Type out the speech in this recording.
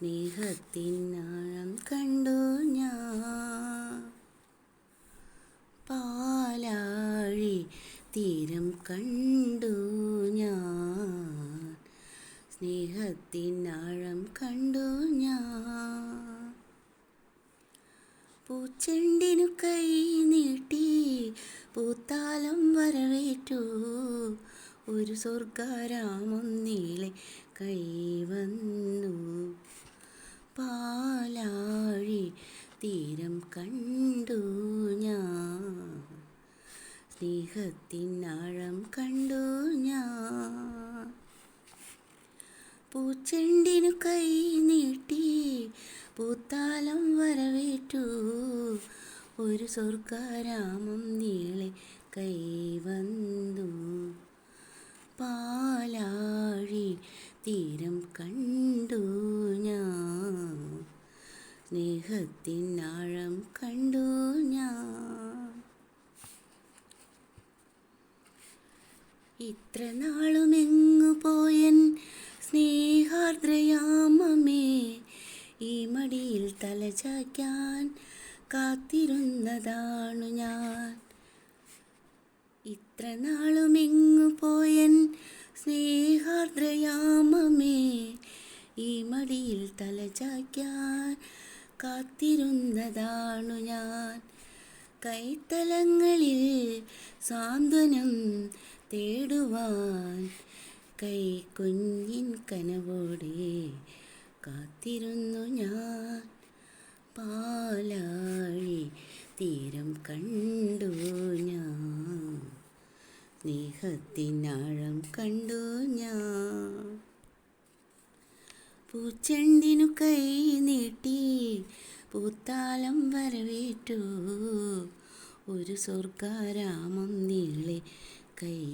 സ്നേഹത്തിനാഴം കണ്ടു ഞാൻ. പാലാഴി തീരം കണ്ടു ഞാൻ. സ്നേഹത്തിനാഴം കണ്ടു ഞാൻ. പൂച്ചെണ്ടിനു കൈ നീട്ടി പൂത്താലം വരവേറ്റു. ഒരു സ്വർഗാരാമം നീളെ കൈവന്നു. പാലാഴി തീരം കണ്ടു ഞാൻ. സ്നേഹത്തിനാഴം കണ്ടു ഞാൻ. പൂച്ചെണ്ടിനു കൈ നീട്ടി പൂത്താലം വരവേറ്റു. ഒരു സ്വർഗാരാമം നീളെ കൈവന്നു പാലാഴി തീരം കണ്ടു സ്നേഹത്തിനാഴം കണ്ടു ഞാൻ. ഇത്ര നാളുമെങ്ങു പോയൻ സ്നേഹാർദ്രയാമമേ? ഈ മടിയിൽ തലചായ്ക്കാൻ കാത്തിരുന്നതാണു ഞാൻ. ഇത്ര നാളുമെങ്ങു പോയൻ സ്നേഹാർദ്രയാമമേ? ഈ മടിയിൽ തലചായ്ക്കാൻ കാത്തിരുന്നതാണു ഞാൻ. കൈത്തലങ്ങളിൽ സാന്ത്വനം തേടുവാൻ കൈ കുഞ്ഞിൻ കനവോടെ കാത്തിരുന്നു ഞാൻ. പാലാഴി തീരം കണ്ടു ഞാൻ. സ്നേഹത്തിനാഴം കണ്ടു ഞാൻ. പൂച്ചെണ്ടിനു കൈ നീട്ടി പൂത്താലം വരവേറ്റു. ഒരു സ്വർഗാരാമം നീളെ കൈവന്നു